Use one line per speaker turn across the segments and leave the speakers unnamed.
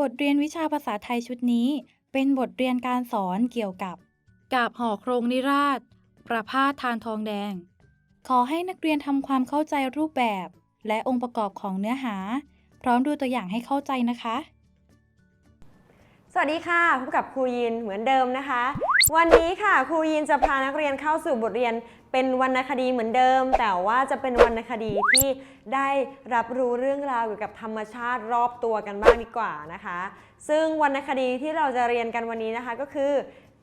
บทเรียนวิชาภาษาไทยชุดนี้ เป็นบทเรียนการสอนเกี่ยวกับ กาบห่อโครงนิราศประพาสทานทองแดง ขอให้นักเรียนทำความเข้าใจรูปแบบ และองค์ประกอบของเนื้อหา พร้อมดูตัวอย่างให้เข้าใจนะคะ
สวัสดีค่ะพบกับครูยินเหมือนเดิมนะคะ วันนี้ค่ะครูยินจะพานักเรียนเข้าสู่บทเรียน เป็นวรรณคดีเหมือนเดิม แต่ว่าจะเป็นวรรณคดีที่ได้รับรู้เรื่องราวเกี่ยวกับธรรมชาติรอบตัวกันบ้างดีกว่านะคะ ซึ่งวรรณคดีที่เราจะเรียนกันวันนี้นะคะก็คือ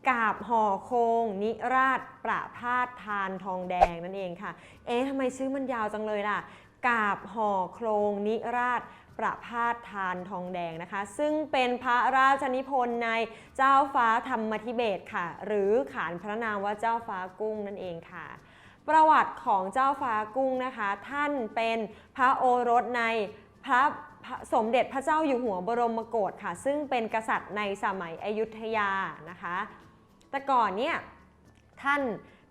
กาบห่อโคง นิราช ประพาสทานทองแดงนั่นเองค่ะ เอ๊ะทำไมชื่อมันยาวจังเลยล่ะ กาบห่อโครงนิราช ประพาสทานทองแดงนะคะ ซึ่งเป็นพระราชนิพนธ์ในเจ้าฟ้าธรรมธิเบศค่ะ หรือขานพระนามว่าเจ้าฟ้ากุ้งนั่นเองค่ะ ประวัติของเจ้าฟ้ากุ้งนะคะ ท่านเป็นพระโอรสในพระสมเด็จพระเจ้าอยู่หัวบรมโกศค่ะ ซึ่งเป็นกษัตริย์ในสมัยอยุธยานะคะ แต่ก่อนเนี่ยท่าน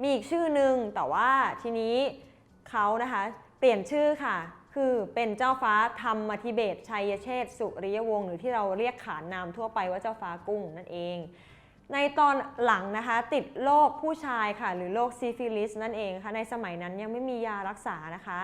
มีอีกชื่อหนึ่งแต่ว่าทีนี้เขานะคะเปลี่ยนชื่อค่ะ คือเป็นเจ้าฟ้าธรรมธิเบศชัยเชษสุริยวงศ์หรือที่เราเรียกขานนามทั่วไปว่าเจ้าฟ้ากุ้งนั่นเอง ในตอนหลังนะคะติดโรคผู้ชายค่ะ หรือโรคซิฟิลิสนั่นเองค่ะในสมัยนั้นยังไม่มียารักษานะคะ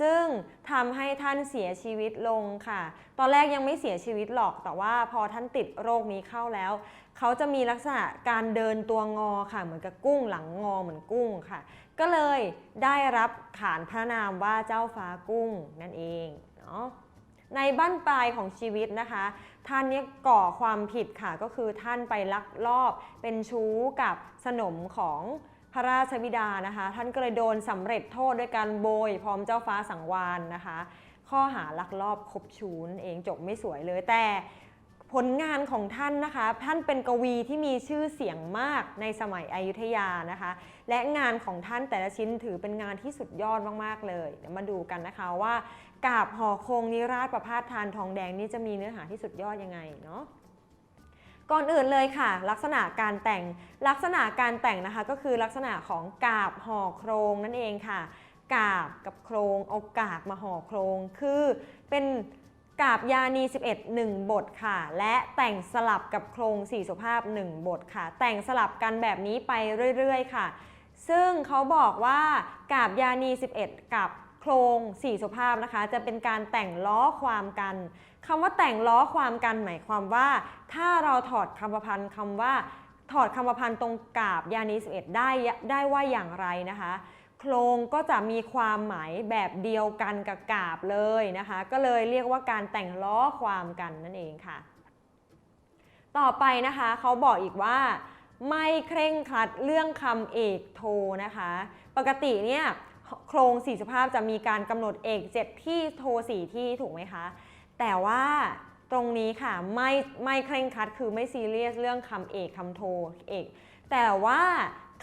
ซึ่งทำให้ท่านเสียชีวิตลงค่ะ ตอนแรกยังไม่เสียชีวิตหรอก แต่ว่าพอท่านติดโรคนี้เข้าแล้ว เขาจะมีลักษณะการเดินตัวงอค่ะ เหมือนกับกุ้งหลังงอเหมือนกุ้งค่ะ ก็เลยได้รับขานพระนามว่าเจ้าฟ้ากุ้งนั่นเองเนาะในบั้นปลายของชีวิตนะคะ ท่านเนี่ยก่อความผิดค่ะก็คือท่านไปลักลอบเป็นชู้กับสนมของพระราชบิดานะคะ ท่านก็เลยโดนสำเร็จโทษด้วยการโบย พร้อมเจ้าฟ้าสังวานนะคะ ข้อหาลักลอบคบชู้นเองจบไม่สวยเลยแต่ ผลงานของท่านนะคะ ท่านเป็นกวีที่มีชื่อเสียงมากในสมัยอยุธยานะคะ และงานของท่านแต่ละชิ้นถือเป็นงานที่สุดยอดมากๆเลยเดี๋ยวมาดูกันนะคะว่ากาบห่อโคงนิราชประพาสทานทองแดงนี่จะมีเนื้อหาที่สุดยอดยังไงเนาะก่อนอื่นเลยค่ะ ลักษณะการแต่งลักษณะการแต่งนะคะก็คือลักษณะของกาบห่อโครงนั่นเองค่ะกาบกับโครงเอากาบมาห่อโครงคือเป็น กาบยานี 11 1 บทค่ะ และแต่งสลับกับโครงสี่สุภาพ 1 บทค่ะ แต่งสลับกันแบบนี้ไปเรื่อยๆ ค่ะ ซึ่งเขาบอกว่ากาบยานี 11 กับโครงสี่สุภาพนะคะ จะเป็นการแต่งล้อความกันคำว่าแต่งล้อความกันหมายความว่า ถ้าเราถอดคำประพันธ์คำว่า ถอดคำประพันธ์ตรงกาบยานี 11 ได้ได้ว่าอย่างไรนะคะ โครงก็จะมีความหมายแบบเดียวกันกับกาบเลยนะคะ ก็เลยเรียกว่าการแต่งล้อความกันนั่นเองค่ะ ต่อไปนะคะเขาบอกอีกว่า ไม่เคร่งครัดเรื่องคำเอกโทนะคะ ปกติเนี่ยโครงสี่สุภาพจะมีการกำหนดเอกเจ็ดที่โทสี่ที่ถูกไหมคะ แต่ว่าตรงนี้ค่ะไม่ไม่เคร่งครัดคือไม่ซีเรียสเรื่องคำเอกคำโทเอก แต่ว่า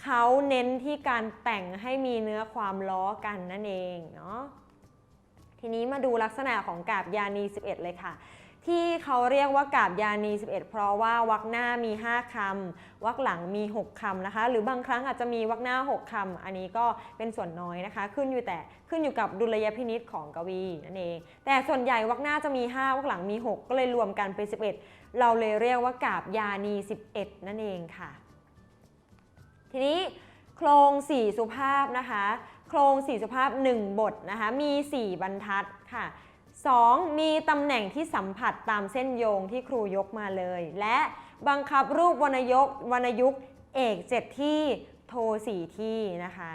เขาเน้นที่การแต่งให้มีเนื้อความล้อกันนั่นเองเนาะทีนี้มาดูลักษณะของกาบยานี 11 เลยค่ะ ที่เขาเรียกว่ากาบยานี 11 เพราะว่าวรรคหน้ามี 5คำวรรคหลังมี 6คำนะคะ หรือบางครั้งอาจจะมีวรรคหน้า 6คำอันนี้ก็เป็นส่วนน้อยนะคะ ขึ้นอยู่แต่ขึ้นอยู่กับดุลยพินิษของกวีนั่นเอง แต่ส่วนใหญ่วรรคหน้าจะมี 5วรรคหลังมี 6 ก็เลยรวมกันเป็น 11 เราเลยเรียกว่ากาบยานี 11 นั่นเองค่ะ ทีนี้โครงสี่สุภาพนะคะ โครงสี่สุภาพ 1 บทนะคะ มี 4 บรรทัดค่ะ 2. มีตำแหน่งที่สัมผัสตามเส้นโยงที่ครูยกมาเลย และบังคับรูปวรรณยกวรรณยุกต์เอก7ที่โท4ที่นะคะ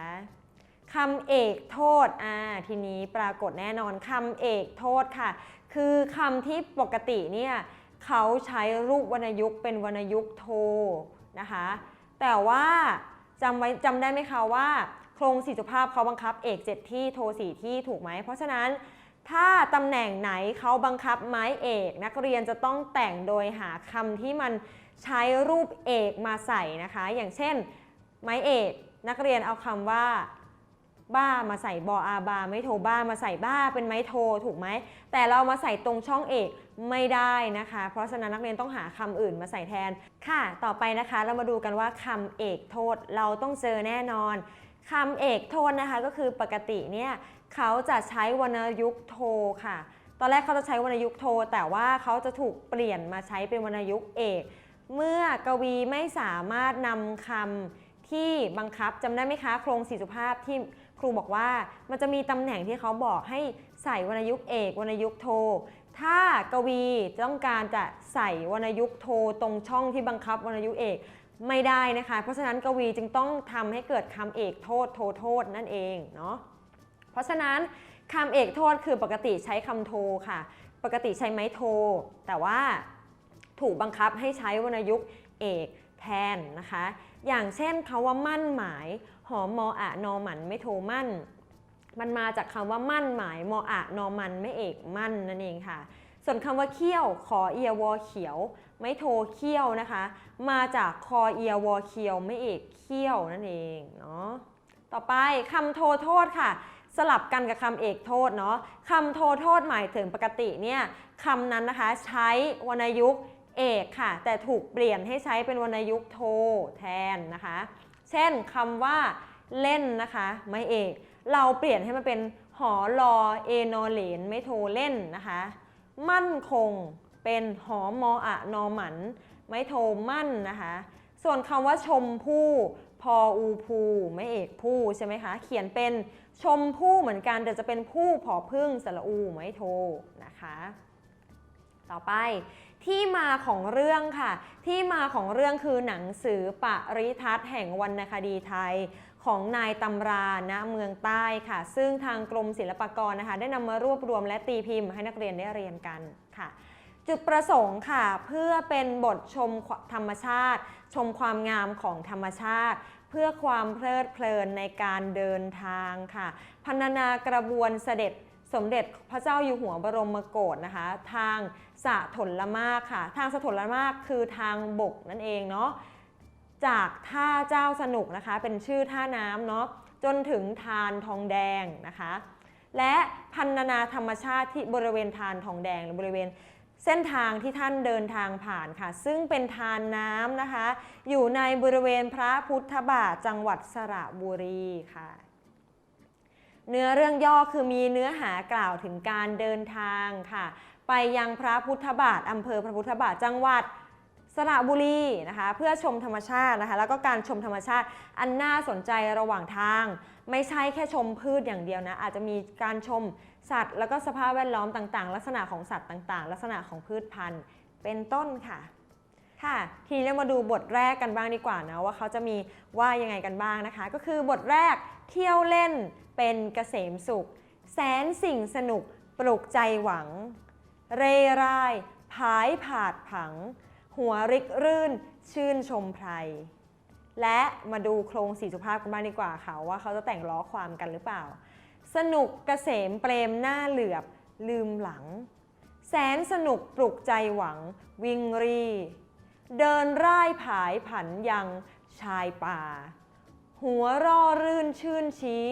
คำเอกโทษอ่าทีนี้ปรากฏแน่นอนคำเอกโทษค่ะ คือคำที่ปกติเนี่ยเขาใช้รูปวรรณยุกต์เป็นวรรณยุกต์โทนะคะ แต่ว่า จำไว้จำได้ไหมคะว่า โครงสี่สุภาพเขาบังคับเอก 7 ที่โท4ที่ถูกไหม เพราะฉะนั้นถ้าตำแหน่งไหนเขาบังคับไม้เอก นักเรียนจะต้องแต่งโดยหาคำที่มันใช้รูปเอกมาใส่นะคะ อย่างเช่น ไม้เอก นักเรียนเอาคำว่า บ้ามาใส่บออาบาไม่โทบ้ามาใส่บ้าเป็นไม้โทถูกไหม แต่เรามาใส่ตรงช่องเอกไม่ได้นะคะ เพราะฉะนั้นนักเรียนต้องหาคำอื่นมาใส่แทนค่ะ ต่อไปนะคะเรามาดูกันว่าคำเอกโทษเราต้องเจอแน่นอนคำเอกโทษนะคะก็คือปกติเนี่ยเขาจะใช้วรรณยุกต์โทค่ะ ตอนแรกเขาจะใช้วรรณยุกต์โท แต่ว่าเขาจะถูกเปลี่ยนมาใช้เป็นวรรณยุกต์เอก เมื่อกวีไม่สามารถนำคำที่บังคับจำได้ไหมคะ โครงสี่สุภาพที่ รูบอกว่ามันจะมีตำแหน่งที่เขาบอกให้ใส่วรรณยุกต์เอกวรรณยุกต์โท ถ้ากวีต้องการจะใส่วรรณยุกต์โทตรงช่องที่บังคับวรรณยุกต์เอกไม่ได้นะคะ เพราะฉะนั้นกวีจึงต้องทำให้เกิดคำเอกโทษโทโทษนั่นเองเนาะ เพราะฉะนั้นคำเอกโทษคือปกติใช้คำโทค่ะ ปกติใช้ไม้โท แต่ว่าถูกบังคับให้ใช้วรรณยุกต์เอกแทนนะคะ อย่างเช่นคำว่ามั่นหมาย หอมมออะนอมันไม่โทมั่น มันมาจากคำว่ามั่นหมายมออะนอมันไม่เอกมั่นนั่นเองค่ะ ส่วนคำว่าเขี้ยวขอเอียวอเขียว ไม่โทเขี้ยวนะคะ มาจากคอเอียวอเคียวไม่เอกเขี้ยวนั่นเองเนาะต่อไปคำโทโทษค่ะสลับกันกับคำเอกโทษเนาะคำโทโทษหมายถึงปกติเนี่ยคำนั้นนะคะใช้วรรณยุกต์เอกค่ะ แต่ถูกเปลี่ยนให้ใช้เป็นวรรณยุกต์โทแทนนะคะ เช่นคำว่าเล่นนะคะไม่เอก เราเปลี่ยนให้มันเป็นหอรอเอนอเลนไม่โทเล่นนะคะ มั่นคงเป็นหอมออะนอหมัน ไม่โทมั่นนะคะ ส่วนคำว่าชมพู่พออูภูไม่เอกผู้ใช่ไหมคะ เขียนเป็นชมพู่เหมือนกันแต่จะเป็นผู้ผอพึ่งสระอูไม่โทนะคะ ต่อไป ที่มาของเรื่องค่ะ ที่มาของเรื่องคือหนังสือปริทัศน์แห่งวรรณคดีไทย ของนายตำราณเมืองใต้ค่ะ ซึ่งทางกรมศิลปากรนะคะ ได้นำมารวบรวมและตีพิมพ์ให้นักเรียนได้เรียนกันค่ะ จุดประสงค์ค่ะ เพื่อเป็นบทชมธรรมชาติ ชมความงามของธรรมชาติเพื่อความเพลิดเพลินในการเดินทางค่ะพรรณนากระบวนเสด็จ สมเด็จพระเจ้าอยู่หัวบรมโกศนะคะ ทางสะถนละมากค่ะ ทางสะถนละมากคือทางบกนั่นเองเนาะจากท่าเจ้าสนุกนะคะ เป็นชื่อท่าน้ำเนาะจนถึงทานทองแดงนะคะ และพันนาธรรมชาติที่บริเวณทานทองแดงหรือบริเวณเส้นทางที่ท่านเดินทางผ่านค่ะ ซึ่งเป็นทานน้ำนะคะ อยู่ในบริเวณพระพุทธบาทจังหวัดสระบุรีค่ะ เนื้อเรื่องย่อคือมีเนื้อหากล่าวถึงการเดินทางค่ะ ไปยังพระพุทธบาทอำเภอพระพุทธบาทจังหวัดสระบุรีนะคะเพื่อชมธรรมชาตินะคะแล้วก็การชมธรรมชาติอันน่าสนใจระหว่างทาง ไม่ใช่แค่ชมพืชอย่างเดียวนะอาจจะมีการชมสัตว์ แล้วก็สภาพแวดล้อมต่างๆ ลักษณะของสัตว์ต่างๆ ลักษณะของพืชพันธุ์เป็นต้นค่ะค่ะทีนี้เรามาดูบทแรกกันบ้างดีกว่านะว่าเขาจะมีว่ายังไงกันบ้างนะคะ ก็คือบทแรกเที่ยวเล่น เป็นเกษมสุข แสนสิ่งสนุกปลุกใจหวัง เรไรายผายผาดผัง หัวริกรื่นชื่นชมไพรและมาดูโครงสีสุภาพกันบ้างดีกว่าค่ะว่าเขาจะแต่งล้อความกันหรือเปล่า สนุกเกษมเปรมหน้าเหลือบ ลืมหลัง แสนสนุกปลุกใจหวัง วิงรี เดินร่ายผายผันยังชายป่า หัวร่อรื่นชื่นชี้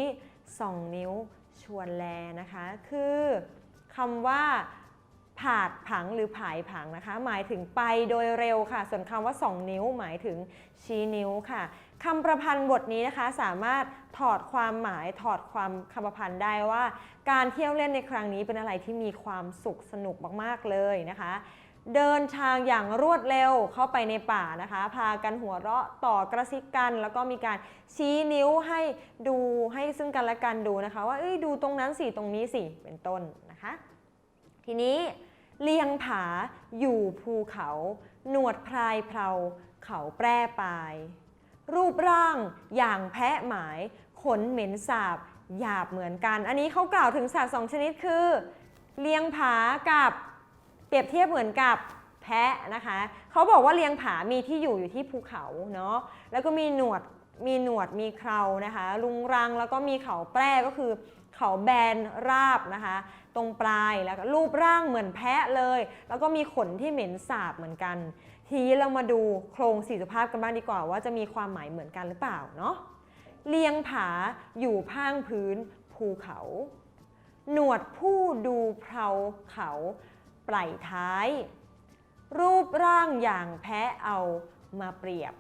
สองนิ้วชวนแลนะคะ คือคำว่าผาดผังหรือผายผังนะคะ หมายถึงไปโดยเร็วค่ะ ส่วนคำว่า 2 นิ้วหมายถึงชี้นิ้วค่ะคำประพันธ์บทนี้นะคะสามารถถอดความหมายถอดความคำประพันธ์ได้ว่า การเที่ยวเล่นในครั้งนี้เป็นอะไรที่มีความสุขสนุกมากๆเลยนะคะ เดินทางอย่างรวดเร็วเข้าไปในป่านะคะ พากันหัวเราะต่อกระซิบกัน แล้วก็มีการชี้นิ้วให้ดูให้ซึ่งกันและกันดูนะคะ ว่าเอ้ยดูตรงนั้นสิตรงนี้สิเป็นต้นนะคะ ทีนี้เลียงผาอยู่ภูเขา หนวดพรายเพราเขาแปร่ปลาย รูปร่างอย่างแพะหมาย ขนเหม็นสาบหยาบเหมือนกัน อันนี้เขากล่าวถึงสัตว์สองชนิดคือ เลียงผากับ เปรียบเทียบเหมือนกับแพะนะคะเขาบอกว่าเลียงผามีที่อยู่อยู่ที่ภูเขาเนาะแล้วก็มีหนวดมีหนวดมีเครานะคะลุงรังแล้วก็มีเขาแปร่ก็คือเขาแบนราบนะคะ ตรงปลายแล้วก็รูปร่างเหมือนแพะเลย แล้วก็มีขนที่เหม็นสาบเหมือนกัน ทีนี้เรามาดูโครงสี่สุภาพกันบ้างดีกว่า ว่าจะมีความหมายเหมือนกันหรือเปล่าเนาะเลียงผาอยู่พางพื้นภูเขา หนวดผู้ดูเพราเขา ไปล่ท้าย รูปร่างอย่างแพะเอามาเปรียบ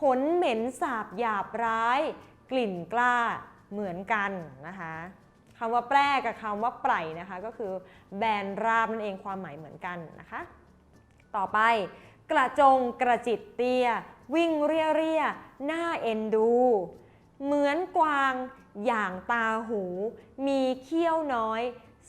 ขนเหม็นสาบหยาบร้าย กลิ่นกล้าเหมือนกันนะคะคำว่าแปรกับคำว่าไปรนะคะ ก็คือแบนราบนั่นเองความหมายเหมือนกันนะคะ ต่อไป กระจงกระจิตเตี้ย วิ่งเรียเรียหน้าเอ็นดู เหมือนกวางอย่างตาหู มีเขี้ยวน้อย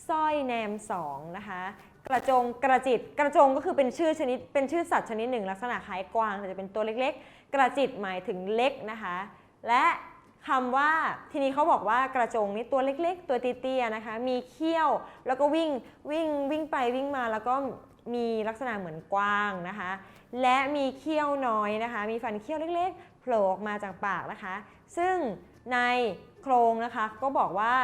สร้อยแนมสองนะคะ กระจงกระจิตกระจงก็คือเป็นชื่อชนิด เป็นชื่อสัตว์ชนิดหนึ่ง ลักษณะคล้ายกวางแต่จะเป็นตัวเล็กๆ กระจิตหมายถึงเล็กนะคะ และคำว่าทีนี้เขาบอกว่ากระจงนี่ตัวเล็กๆ ตัวเตี้ยๆนะคะ มีเขี้ยวแล้วก็วิ่งวิ่งวิ่งไปวิ่งมาแล้วก็มีลักษณะเหมือนกวางนะคะ และมีเขี้ยวน้อยนะคะ มีฟันเขี้ยวเล็กๆโผล่ออกมาจากปากนะคะ ซึ่งในโครงนะคะก็บอกว่า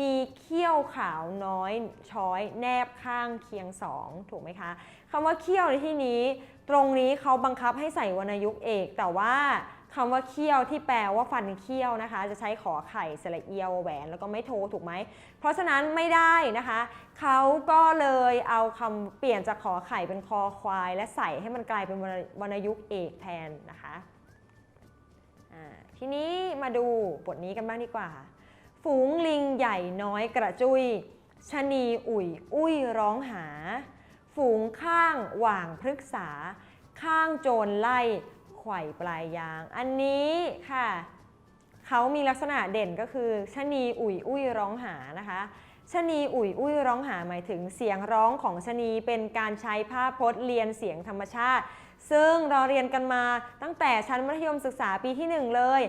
มีเขี้ยวขาวน้อยช้อยแนบข้างเคียงสองถูกไหมคะคำว่าเขี้ยวในที่นี้ ตรงนี้เขาบังคับให้ใส่วรรณยุกต์เอก แต่ว่าคำว่าเขี้ยวที่แปลว่าฟันเขี้ยวนะคะ จะใช้ขอไข่สระเอียวแหวนแล้วก็ไม่โทถูกไหม เพราะฉะนั้นไม่ได้นะคะเขาก็เลยเอาคำเปลี่ยนจากขอไข่เป็นคอควาย และใส่ให้มันกลายเป็นวรรณยุกต์เอกแทนนะคะทีนี้มาดูบทนี้กันบ้างดีกว่า ฝูงลิงใหญ่น้อยกระจุยชะนีอุ่ย อุ้ยร้องหา ฝูงข้างหว่างพฤกษา ข้างโจรไล่ไขว่ปลายยาง อันนี้ค่ะ เขามีลักษณะเด่นก็คือชะนีอุ่ย อุ้ยร้องหานะคะชะนีอุ่ย อุ้ยร้องหาหมายถึงเสียงร้องของชะนีเป็นการใช้ภาพพจน์เรียนเสียงธรรมชาติ ซึ่งเราเรียนกันมาตั้งแต่ชั้นมัธยมศึกษาปีที่หนึ่งเลย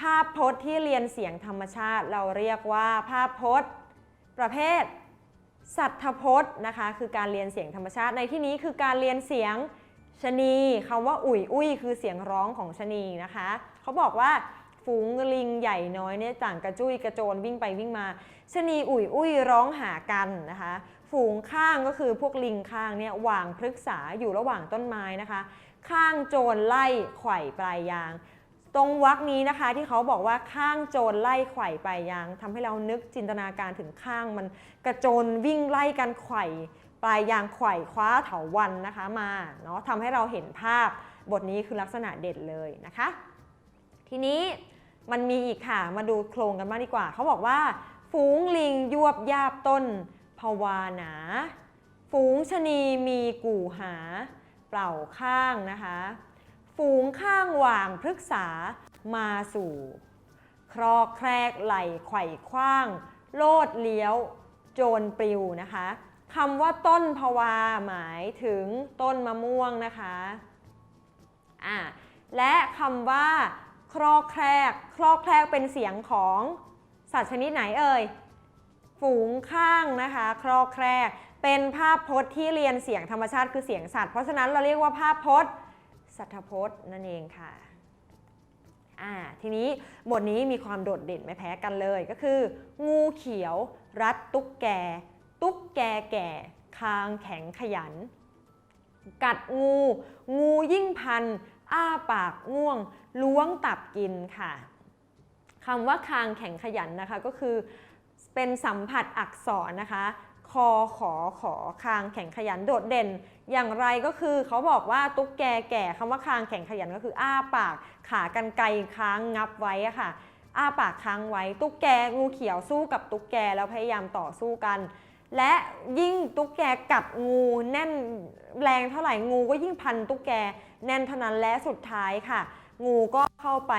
ภาพพจน์ที่เรียนเสียงธรรมชาติเราเรียกว่าภาพพจน์ ประเภท สัทธพจน์นะคะ คือการเรียนเสียงธรรมชาติในที่นี้คือการเรียนเสียงชะนีคำว่าอุ่ยอุ้ยคือเสียงร้องของชะนีนะคะเขาบอกว่าฝูงลิงใหญ่น้อยเนี่ยต่างกระจุยกระโจนวิ่งไปวิ่งมาชะนีอุ่ยอุ้ยร้องหากันนะคะ ฝูงข้างก็คือพวกลิงข้างเนี่ยหว่างพฤกษาอยู่ระหว่างต้นไม้นะคะ ข้างโจรไล่ไข่ปลายยาง ตรงวรรคนี้นะคะที่เขาบอกว่าข้างโจรไล่ไขว่ปลายยางทำให้เรานึกจินตนาการถึงข้างมันกระโจนวิ่งไล่กันไข่ปลายยางไข่คว้าเถาวันนะคะมาเนาะทำให้เราเห็นภาพบทนี้คือลักษณะเด่นเลยนะคะ ทีนี้มันมีอีกค่ะมาดูโครงกันบ้างดีกว่า เขาบอกว่า ฝูงลิงยวบยาบต้นภาวาหนา ฝูงชะนีมีกู่หา เปล่าข้างนะคะ ฝูงข้างหว่างพฤกษามาสู่ ครอกแครกไหลไขว่คว้าง โลดเลี้ยว โจรปลิวนะคะคำว่าต้นภาวาหมายถึงต้นมะม่วงนะคะอ่าและคำว่า ครอกแครก ครอกแครกเป็นเสียงของสัตว์ชนิดไหนเอ่ย ฝูงข้างนะคะ ครอกแครก เป็นภาพพจน์ที่เรียนเสียงธรรมชาติคือเสียงสัตว์ เพราะฉะนั้นเราเรียกว่าภาพพจน์ สัทพจน์นั่นเองค่ะอ่าทีนี้บทนี้มีความโดดเด่นไม่แพ้กันเลยก็คือ งูเขียว รัดตุ๊กแก ตุ๊กแกแก่ คางแข็งขยัน กัดงู งูยิ่งพัน อ้าปากง่วง ล้วงตับกินค่ะคำว่าคางแข็งขยันนะคะก็คือเป็นสัมผัสอักษรนะคะ คอขอขอคางแข็งขยันโดดเด่น อย่างไรก็คือเขาบอกว่าตุ๊กแกแก่คำว่าคางแข็งขยันก็คือ อ้าปากขากันไกลค้างงับไว้อะค่ะ อ้าปากค้างไว้ ตุ๊กแกงูเขียวสู้กับตุ๊กแกแล้วพยายามต่อสู้กัน และยิ่งตุ๊กแกกัดงูแน่นแรงเท่าไหร่งูก็ยิ่งพันตุ๊กแกแน่นเท่านั้นและสุดท้ายค่ะ งูก็เข้าไป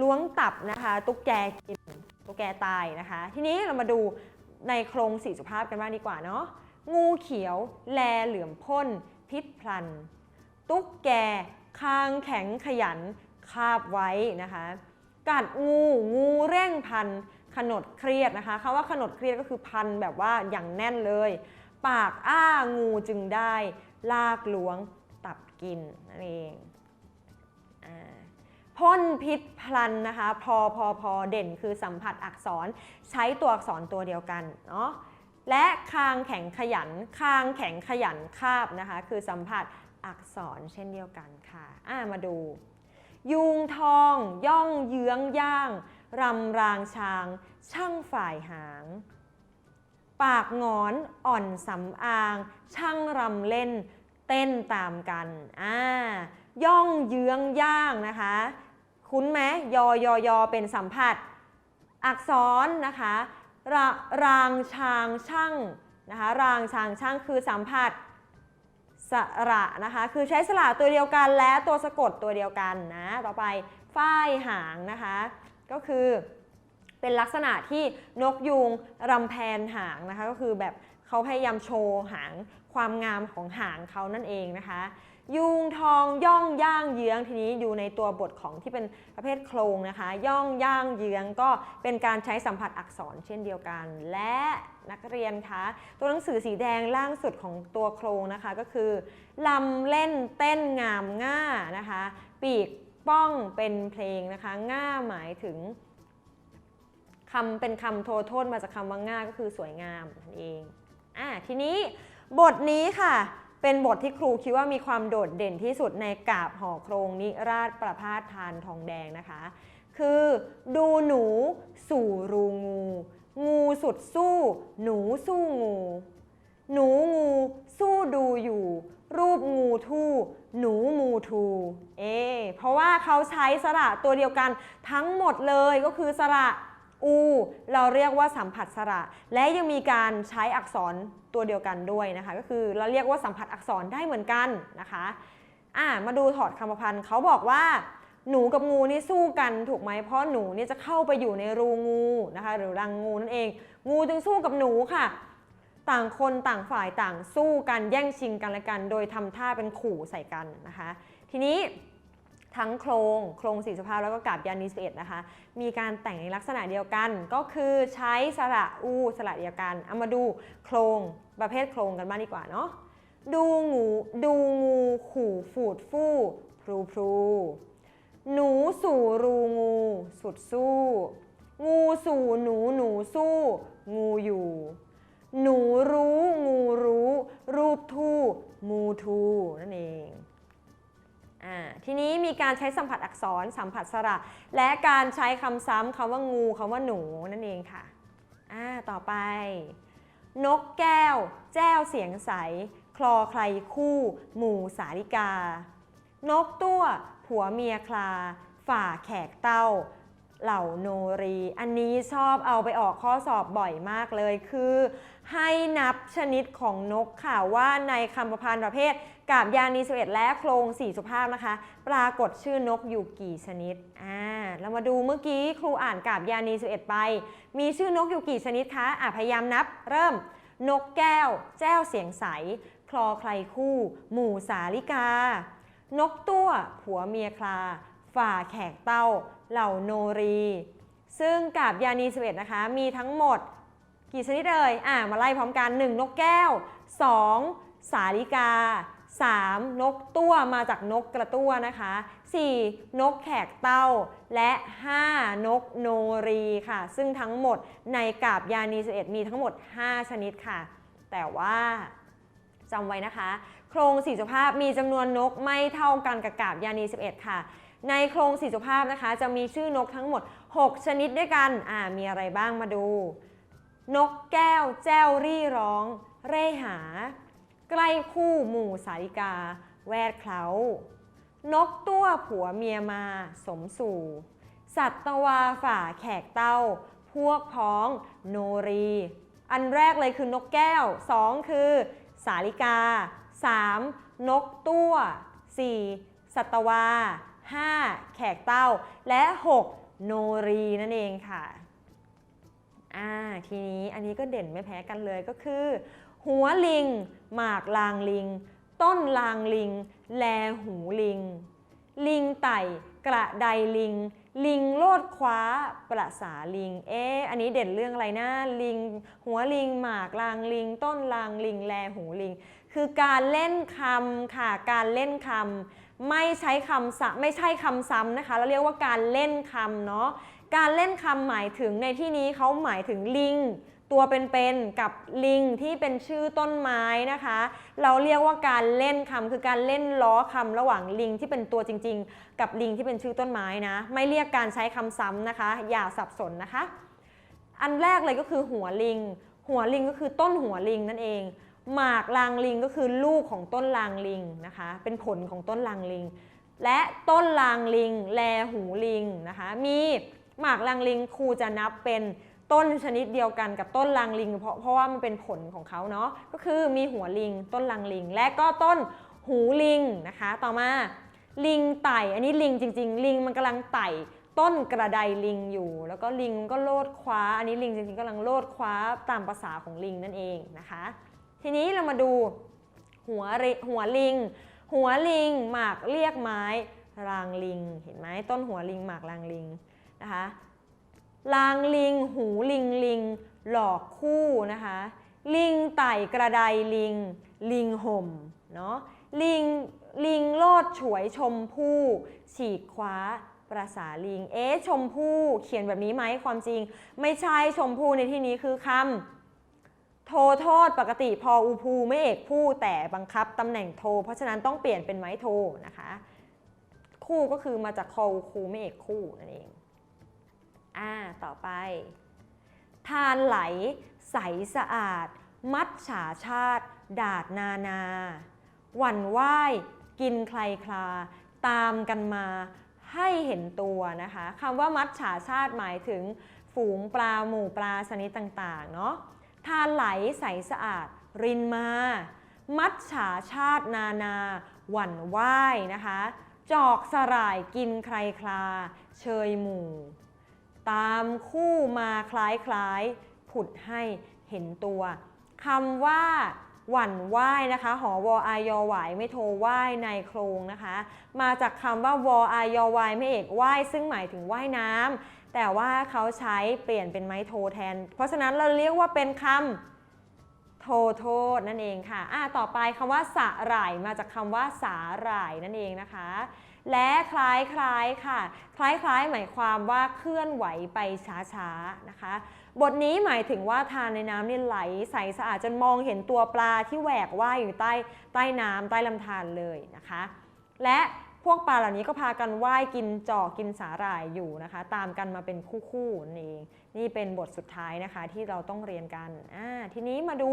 ล้วงตับนะคะ ตุ๊กแกกินตุ๊กแกตายนะคะ ทีนี้เรามาดูในโครงสี่สุภาพกันบ้างดีกว่าเนาะ งูเขียว แลเหลื่อมพ่น พิษพลัน ตุ๊กแก คางแข็งขยัน คาบไว้นะคะ กัดงู งูเร่งพัน ขนดเครียดนะคะคำว่าขนดเครียดก็คือพันแบบว่าอย่างแน่นเลย ปากอ้างูจึงได้ ลากหลวง ตับกินนั่นเองอพ่นพิษพลันนะคะ พอพอพอเด่นคือสัมผัสอักษรใช้ตัวอักษรตัวเดียวกันเนาะ และคางแข็งขยัน คางแข็งขยันคาบนะคะ คือสัมผัสอักษรเช่นเดียวกันค่ะอ่ามาดู ยุงทอง ย่องเยื้องย่าง รำรางช้าง ช่างฝ่ายหาง ปากงอนอ่อนสำอาง ช่างรำเล่น เต้นตามกันอ่าย่องเยื้องย่างนะคะ คุ้นไหมยอยอยอเป็นสัมผัสอักษรนะคะ ระรางชางช่างนะคะรางชางช่างคือสัมผัสสระนะคะคือใช้สระตัวเดียวกันและตัวสะกดตัวเดียวกันนะต่อไปฝ้ายหางนะคะก็คือเป็นลักษณะที่นกยูงรำแพนหางนะคะก็คือแบบเขาพยายามโชว์หางความงามของหางเขานั่นเองนะคะ ยุงทองย่องย่างเยื้องทีนี้อยู่ในตัวบทของที่เป็นประเภทโครงนะคะ ย่องย่างเยื้องก็เป็นการใช้สัมผัสอักษรเช่นเดียวกัน และนักเรียนคะตัวหนังสือสีแดงล่างสุดของตัวโครงนะคะก็คือลำเล่นเต้นงามง่านะคะ ปีกป้องเป็นเพลงนะคะ ง่าหมายถึงคำเป็นคำโทโทษมาจากคำว่าง่าก็คือสวยงามนั่นเองอะทีนี้บทนี้ค่ะ เป็นบทที่ครูคิดว่ามีความโดดเด่นที่สุดในกาบห่อโครงนิราชประพาสทานทองแดงนะคะ คือดูหนูสู่รูงู งูสุดสู้ หนูสู้งู หนูงูสู้ดูอยู่ รูปงูทู่ หนูมูทูเอเพราะว่าเขาใช้สระตัวเดียวกันทั้งหมดเลยก็คือสระ อู เราเรียกว่าสัมผัสสระ และยังมีการใช้อักษรตัวเดียวกันด้วยนะคะ ก็คือเราเรียกว่าสัมผัสอักษรได้เหมือนกันนะคะอ่ามาดูถอดคำประพันธ์เขาบอกว่า หนูกับงูนี่สู้กันถูกไหมเพราะหนูเนี่ยจะเข้าไปอยู่ในรูงูนะคะ หรือรังงูนั่นเอง งูจึงสู้กับหนูค่ะต่างคนต่างฝ่ายต่างสู้กันแย่งชิงกันและกัน โดยทำท่าเป็นขู่ใส่กันนะคะ ทีนี้ ทั้งโครงโครงสีสุภาพแล้วก็กาบยานีสเอ็ดนะคะ มีการแต่งในลักษณะเดียวกัน ก็คือใช้สระอูสระเดียวกัน เอามาดูโครงประเภทโครงกันบ้างดีกว่าเนาะดูงูดูงูขู่ฝูดฟู่พลูพลูหนูสู่รูงู สุดสู้ งูสู่หนูหนูสู้ งูอยู่ หนูรู้งูรู้ รูปทู่มูทูนั่นเอง ทีนี้มีการใช้สัมผัสอักษร สัมผัสสระ และการใช้คำซ้ำคำว่างูคำว่าหนูนั่นเองค่ะต่อไป นกแก้ว แจ้วเสียงใส คลอใครคู่ หมู่สาริกา นกตัว ผัวเมียคลา ฝ่าแขกเต้า เหล่าโนรี อันนี้ชอบเอาไปออกข้อสอบบ่อยมากเลยคือ ให้นับชนิดของนกค่ะว่าในคำประพันธ์ประเภทกาบยานีสเอ็ดและโครงสี่สุภาพนะคะ ปรากฏชื่อนกอยู่กี่ชนิดอ่าเรามาดูเมื่อกี้ครูอ่านกาบยานีสเอ็ดไป มีชื่อนกอยู่กี่ชนิดคะอะพยายามนับ เริ่ม นกแก้ว แจ้วเสียงใส คลอใครคู่ หมู่สาลิกา นกตัวผัวเมียคลา ฝ่าแขกเต้าเหล่าโนรี ซึ่งกาบยานี11นะคะ มีทั้งหมดกี่ชนิดเอ่ยอ่ามาไล่พร้อมกัน 1 นกแก้ว 2 สาลิกา 3 นกตั้วมาจากนกกระตั้วนะคะ 4 นกแขกเต้า และ 5 นกโนรีค่ะ ซึ่งทั้งหมดในกาบยานี11มีทั้งหมด 5 ชนิดค่ะ แต่ว่าจำไว้นะคะ โครงสีสุภาพมีจำนวนนกไม่เท่ากันกับกาบยานี11ค่ะ ในโครงสีสุภาพนะคะ จะมีชื่อนกทั้งหมด 6 ชนิดด้วยกัน อ่า มีอะไรบ้างมาดู นกแก้วแจ้วรี่ร้อง เร่หา ใกล้คู่หมู่สาริกา แวดเคล้านกตัวผัวเมียมา สมสู่ สัตวาฝ่าแขกเต้า พวกพ้อง โนรี อันแรกเลยคือนกแก้ว 2 คือ สาลิกา 3. นกตัว 4. สัตวา 5. แขกเต้า และ 6. โนรีนั่นเองค่ะอ่าทีนี้อันนี้ก็เด่นไม่แพ้กันเลยก็คือ หัวลิง หมากลางลิง ต้นลางลิง แลหูลิง ลิงไต่ กระไดลิง ลิงโลดคว้า ประสาลิง เอ๊อันนี้เด่นเรื่องอะไรนะลิง หัวลิง หมากลางลิง ต้นลางลิง แลหูลิง คือการเล่นคำค่ะ การเล่นคำ ไม่ใช้คำซ้ำไม่ใช่คำซ้ำนะคะ เราเรียกว่าการเล่นคำเนาะการเล่นคำหมายถึงในที่นี้เขาหมายถึงลิง ตัวเป็นๆกับลิงที่เป็นชื่อต้นไม้นะคะ เราเรียกว่าการเล่นคำคือการเล่นล้อคำระหว่างลิงที่เป็นตัวจริง ๆ กับลิงที่เป็นชื่อต้นไม้นะ ไม่เรียกการใช้คำซ้ำนะคะ อย่าสับสนนะคะ อันแรกเลยก็คือหัวลิง หัวลิงก็คือต้นหัวลิงนั่นเอง หมากลางลิงก็คือลูกของต้นลางลิงนะคะ เป็นผลของต้นลางลิง และต้นลางลิง แลหูลิงนะคะ มีหมากลางลิงครูจะนับเป็นต้นชนิดเดียวกันกับต้นลางลิง เพราะเพราะว่ามันเป็นผลของเขาเนาะก็คือมีหัวลิง ต้นลางลิง และก็ต้นหูลิงนะคะ ต่อมาลิงไต่ อันนี้ลิงจริง ๆ ลิงมันกำลังไต่ ต้นกระไดลิงอยู่ แล้วก็ลิงก็โลดคว้า อันนี้ลิงจริงๆกำลังโลดคว้าตามภาษาของลิงนั่นเองนะคะ ทีนี้เรามาดูหัวริหัวลิง หัวลิงหมากเรียกไม้รางลิง เห็นไหมต้นหัวลิงหมากรางลิงนะคะรางลิง หูลิงลิง หลอกคู่นะคะ ลิงไต่กระไดลิง ลิงห่มเนาะลิงลิงโลดฉวยชมพู่ฉีกคว้าประสาลิง เอ๊ชมพู่เขียนแบบนี้ไหมความจริง ไม่ใช่ชมพู่ในที่นี้คือคำ โทโทษปกติพออูพูไม่เอกผู้แต่บังคับตำแหน่งโท เพราะฉะนั้นต้องเปลี่ยนเป็นไม้โทนะคะ คู่ก็คือมาจากคออูคูไม่เอกคู่นั่นเองอ่าต่อไป ทานไหล ใสสะอาด มัดฉาชาติ ดาดนานา หวันไหวกินใครคลา ตามกันมาให้เห็นตัวนะคะคำว่ามัดฉาชาติหมายถึงฝูงปลาหมู่ปลาชนิดต่าง ๆ เนาะ ทานไหลใสสะอาด รินมา มัดฉาชาตินานา หวั่นไหวนะคะ จอกสลายกินใครคลา เชยหมู่ ตามคู่มาคล้ายคล้ายๆผุดให้เห็นตัวคำว่าหวั่นไหวนะคะ หอวอายอหวายไม่โทไหวในโครงนะคะ มาจากคำว่าวอายอวายไม่เอกไหวซึ่งหมายถึงว่ายน้ำ แต่ว่าเขาใช้เปลี่ยนเป็นไม้โทแทน เพราะฉะนั้นเราเรียกว่าเป็นคำโทโทษนั่นเองค่ะอะต่อไปคำว่าสาหร่ายมาจากคำว่าสาหร่ายนั่นเองนะคะ และคล้ายคล้ายๆค่ะ คล้ายคล้ายๆหมายความว่าเคลื่อนไหวไปช้าๆนะคะ บทนี้หมายถึงว่าทานในน้ำนี่ไหลใสสะอาดจนมองเห็นตัวปลาที่แหวกว่ายอยู่ใต้ใต้น้ำใต้ลำธารเลยนะคะ และ พวกปลาเหล่านี้ก็พากันว่ายกินจอกกินสาหร่ายอยู่นะคะ ตามกันมาเป็นคู่ๆนั่นี่เป็นบทสุดท้ายนะคะที่เราต้องเรียนกันอ่าทีนี้มาดู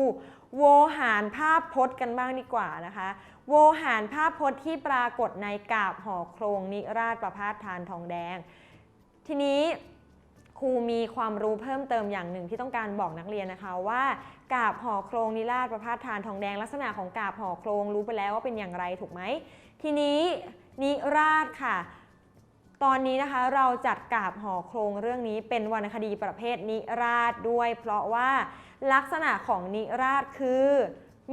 โวหารภาพพจน์กันบ้างดีกว่านะคะ โวหารภาพพจน์ที่ปรากฏในกาบห่อโครงนิราชประพาสทานทองแดง ทีนี้ครูมีความรู้เพิ่มเติมอย่างหนึ่งที่ต้องการบอกนักเรียนนะคะว่ากาบห่อโครงนิราชประพาสทานทองแดง ลักษณะของกาบห่อโครงรู้ไปแล้วว่าเป็นอย่างไรถูกไหมทีนี้ นิราชค่ะ ตอนนี้นะคะเราจัดกาบห่อโครงเรื่องนี้เป็นวรรณคดีประเภทนิราชด้วย เพราะว่าลักษณะของนิราชคือ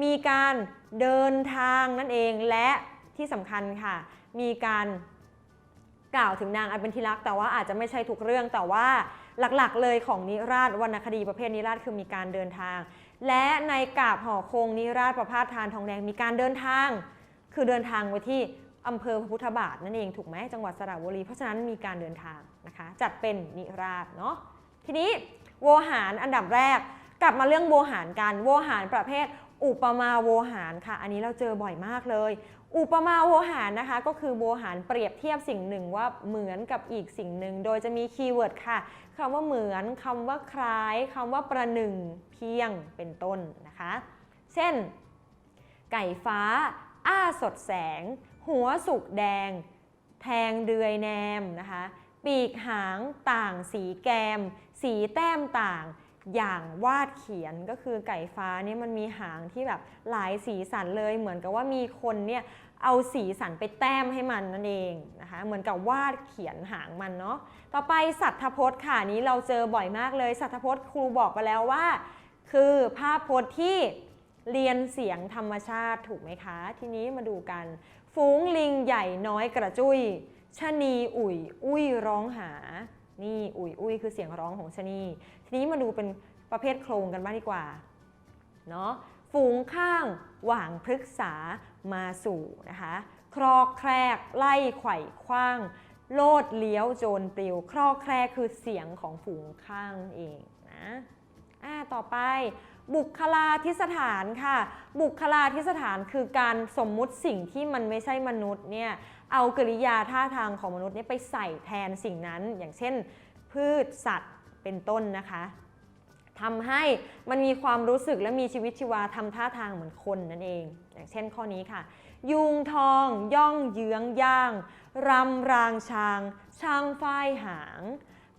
มีการเดินทางนั่นเองและที่สำคัญค่ะ มีการกล่าวถึงนางอันเป็นที่รัก แต่ว่าอาจจะไม่ใช่ทุกเรื่องแต่ว่าหลักๆ เลยของนิราชวรรณคดีประเภทนิราชคือมีการเดินทาง และในกาบห่อโครงนิราชประพาสทานทองแดงมีการเดินทาง คือเดินทางไปที่ อำเภอพระพุทธบาทนั่นเองถูกไหมจังหวัดสระบุรี เพราะฉะนั้นมีการเดินทางนะคะ จัดเป็นนิราชเนาะทีนี้โวหารอันดับแรก กลับมาเรื่องโวหารกันโวหารประเภท อุปมาโวหารค่ะ อันนี้เราเจอบ่อยมากเลย อุปมาโวหารนะคะ ก็คือโวหารเปรียบเทียบสิ่งหนึ่งว่าเหมือนกับอีกสิ่งหนึ่ง โดยจะมีคีย์เวิร์ดค่ะคำว่าเหมือนคำว่าคล้ายคำว่าประหนึ่งเพียงเป็นต้นนะคะ เช่น ไก่ฟ้า อ้าสดแสง หัวสุกแดง แทงเดือยแนมนะคะ ปีกหางต่างสีแกม สีแต้มต่างอย่างวาดเขียนก็คือไก่ฟ้าเนี่ยมันมีหางที่แบบหลายสีสันเลยเหมือนกับว่ามีคนเนี่ยเอาสีสันไปแต้มให้มันนั่นเองนะคะเหมือนกับวาดเขียนหางมันเนาะต่อไปสัทธพจน์ค่ะนนี้เราเจอบ่อยมากเลยสัทธพจน์ครูบอกไปแล้วว่า คือภาพพจน์ที่เรียนเสียงธรรมชาติถูกไหมคะ ทีนี้มาดูกัน ฝูงลิงใหญ่น้อยกระจุยชะนีอุ่ย อุ้ยร้องหา นี่อุ่ยอุ้ยคือเสียงร้องของชะนี ทีนี้มาดูเป็นประเภทโครงกันบ้างดีกว่า เนาะฝูงข้างหว่างพฤกษามาสู่นะคะ ครอกแครกไล่ไขว่คว้าง โลดเลี้ยวโจรปลิว ครอกแครกคือเสียงของฝูงข้างเองนะอ่าต่อไป บุคลาธิสถานค่ะ บุคลาธิสถานคือการสมมุติสิ่งที่มันไม่ใช่มนุษย์เนี่ยเอากริยาท่าทางของมนุษย์เนี่ยไปใส่แทนสิ่งนั้น อย่างเช่น พืชสัตว์เป็นต้นนะคะทำให้มันมีความรู้สึกและมีชีวิตชีวาทำท่าทางเหมือนคนนั่นเอง อย่างเช่นข้อนี้ค่ะ ยุงทอง ย่องเยื้องย่างรำรางช้าง ช่างฝ้ายหาง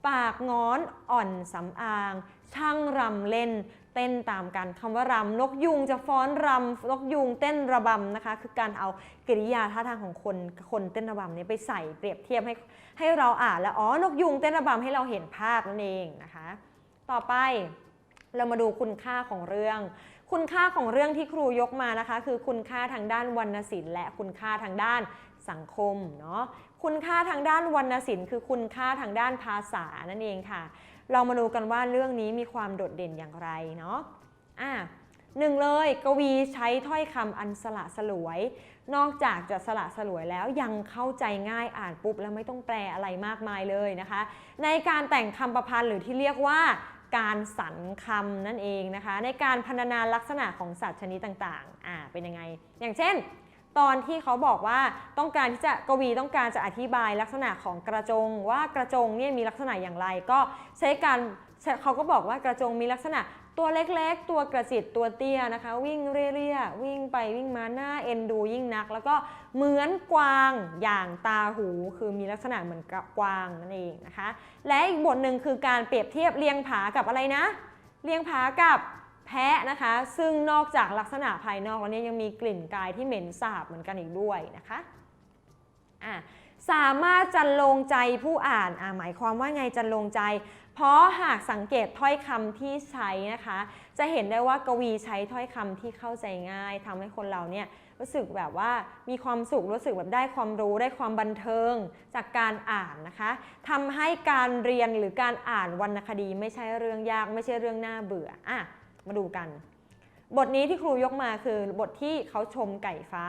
ปากงอนอ่อนสำอาง ช่างรำเล่น ต้นตามกันคำว่ารำนกยุงจะฟ้อนรำนกยุงเต้นระบำนะคะ คือการเอากริยาท่าทางของคนคนเต้นระบำเนี่ยไปใส่เปรียบเทียบให้ให้เราอ่านแล้วอ๋อนกยุงเต้นระบำให้เราเห็นภาพนั่นเองนะคะ ต่อไปเรามาดูคุณค่าของเรื่อง คุณค่าของเรื่องที่ครูยกมานะคะ คือคุณค่าทางด้านวรรณศิลป์และคุณค่าทางด้านสังคมเนาะคุณค่าทางด้านวรรณศิลป์คือคุณค่าทางด้านภาษานั่นเองค่ะ เรามาดูกันว่าเรื่องนี้มีความโดดเด่นอย่างไรเนาะอะหนึ่งเลยกวีใช้ถ้อยคำอันสละสลวย นอกจากจะสละสลวยแล้วยังเข้าใจง่ายอ่านปุ๊บแล้วไม่ต้องแปลอะไรมากมายเลยนะคะ ในการแต่งคำประพันธ์หรือที่เรียกว่าการสรรคำนั่นเองนะคะ ในการพรรณนาลักษณะของสัตว์ชนิดต่างๆอ่าเป็นยังไง อย่างเช่น ตอนที่เขาบอกว่าต้องการที่จะกวีต้องการจะอธิบายลักษณะของกระจง ว่ากระจงเนี่ยมีลักษณะอย่างไร ก็ใช้การเขาก็บอกว่ากระจงมีลักษณะตัวเล็กๆ ตัวกระจิตตัวเตี้ยนะคะ วิ่งเรื่ยๆวิ่งไปวิ่งมาหน้าเอ็นดูยิ่งนัก แล้วก็เหมือนกวางอย่างตาหู คือมีลักษณะเหมือนกับกวางนั่นเองนะคะ และอีกบทหนึ่งคือการเปรียบเทียบเลียงผากับอะไรนะเลียงผากับ แพะนะคะ ซึ่งนอกจากลักษณะภายนอกแล้วเนี่ยยังมีกลิ่นกายที่เหม็นสาบเหมือนกันอีกด้วยนะคะอะสามารถจันลงใจผู้อ่านอะหมายความว่าไงจันลงใจ เพราะหากสังเกตถ้อยคำที่ใช้นะคะ จะเห็นได้ว่ากวีใช้ถ้อยคำที่เข้าใจง่ายทำให้คนเราเนี่ยรู้สึกแบบว่ามีความสุขรู้สึกแบบได้ความรู้ได้ความบันเทิงจากการอ่านนะคะทำให้การเรียนหรือการอ่านวรรณคดี ไม่ใช่เรื่องยากไม่ใช่เรื่องน่าเบื่ออะ มาดูกัน บทนี้ที่ครูยกมาคือบทที่เขาชมไก่ฟ้า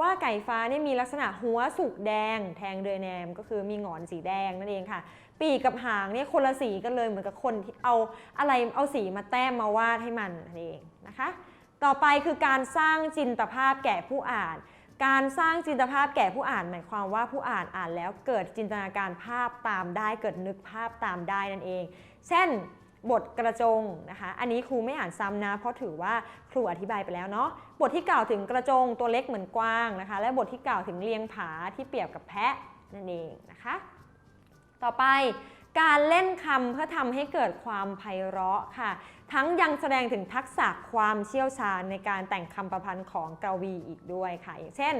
ว่าไก่ฟ้าเนี่ยมีลักษณะหัวสุกแดง แทงเดยแนมก็คือมีหงอนสีแดงนั่นเองค่ะ ปีกกับหางเนี่ยคนละสีกันเลยเหมือนกับคนที่เอาอะไรเอาสีมาแต้มมาวาดให้มันนั่นเองนะคะ ต่อไปคือการสร้างจินตภาพแก่ผู้อ่านการสร้างจินตภาพแก่ผู้อ่านหมายความว่าผู้อ่านอ่านแล้วเกิดจินตนาการภาพตามได้เกิดนึกภาพตามได้นั่นเอง เช่น บทกระจงนะคะ อันนี้ครูไม่อ่านซ้ำนะ เพราะถือว่าครูอธิบายไปแล้วเนาะ บทที่กล่าวถึงกระจงตัวเล็กเหมือนกวางนะคะ และบทที่กล่าวถึงเลียงผาที่เปรียบกับแพะนั่นเองนะคะ ต่อไปการเล่นคำเพื่อทำให้เกิดความไพเราะค่ะ ทั้งยังแสดงถึงทักษะความเชี่ยวชาญในการแต่งคำประพันธ์ของกวีอีกด้วยค่ะ อย่างเช่น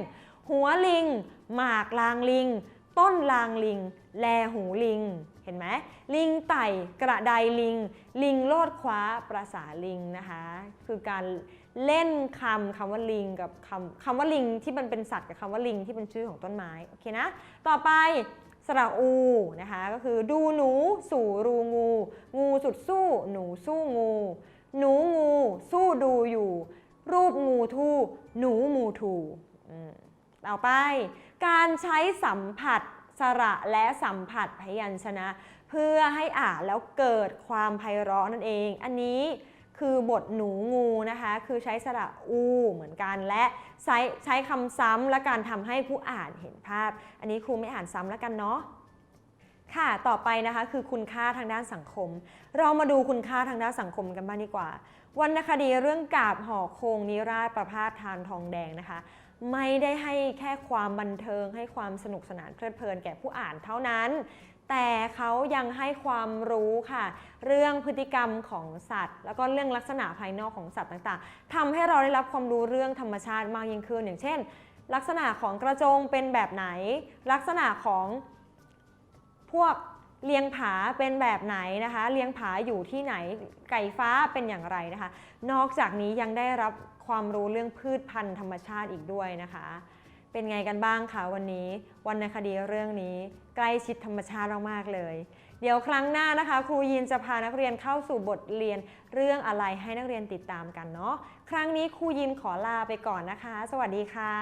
หัวลิง หมากลางลิง ต้นลางลิง แลหูลิง เห็นไหมลิงไต่กระไดลิง ลิงโลดคว้าประสาลิงนะคะ คือการเล่นคำคำว่าลิงกับคำคำว่าลิงที่มันเป็นสัตว์กับคำว่าลิงที่เป็นชื่อของต้นไม้โอเคนะต่อไปสระอูนะคะก็คือดูหนูสู่รูงู งูสุดสู้ หนูสู้งู หนูงูสู้ดูอยู่ รูปงูทู่หนูมูทูอืมต่อไป การใช้สัมผัส สระและสัมผัสพยัญชนะ เพื่อให้อ่านแล้วเกิดความไพเราะนั่นเอง อันนี้คือบทหนูงูนะคะ คือใช้สระอูเหมือนกันและใช้ใช้คำซ้ำและการทำให้ผู้อ่านเห็นภาพ อันนี้ครูไม่อ่านซ้ำแล้วกันเนาะค่ะ ต่อไปนะคะคือคุณค่าทางด้านสังคม เรามาดูคุณค่าทางด้านสังคมกันบ้างดีกว่า วรรณคดีเรื่องกาบห่อโคงนิราชประพาสทานทองแดงนะคะ ไม่ได้ให้แค่ความบันเทิง ให้ความสนุกสนานเพลิดเพลินแก่ผู้อ่านเท่านั้น แต่เขายังให้ความรู้ค่ะ เรื่องพฤติกรรมของสัตว์ แล้วก็เรื่องลักษณะภายนอกของสัตว์ต่างๆทำให้เราได้รับความรู้เรื่องธรรมชาติมากยิ่งขึ้น อย่างเช่น ลักษณะของกระจงเป็นแบบไหน ลักษณะของพวกเลียงผาเป็นแบบไหนนะคะ เลียงผาอยู่ที่ไหน ไก่ฟ้าเป็นอย่างไรนะคะ นอกจากนี้ยังได้รับ ความรู้เรื่องพืชพันธุ์ธรรมชาติอีกด้วยนะคะ เป็นไงกันบ้างคะวันนี้วรรณคดีเรื่องนี้ใกล้ชิดธรรมชาติมากๆเลย เดี๋ยวครั้งหน้านะคะ ครูยินจะพานักเรียนเข้าสู่บทเรียนเรื่องอะไรให้นักเรียนติดตามกันเนาะครั้งนี้ครูยินขอลาไปก่อนนะคะ สวัสดีค่ะ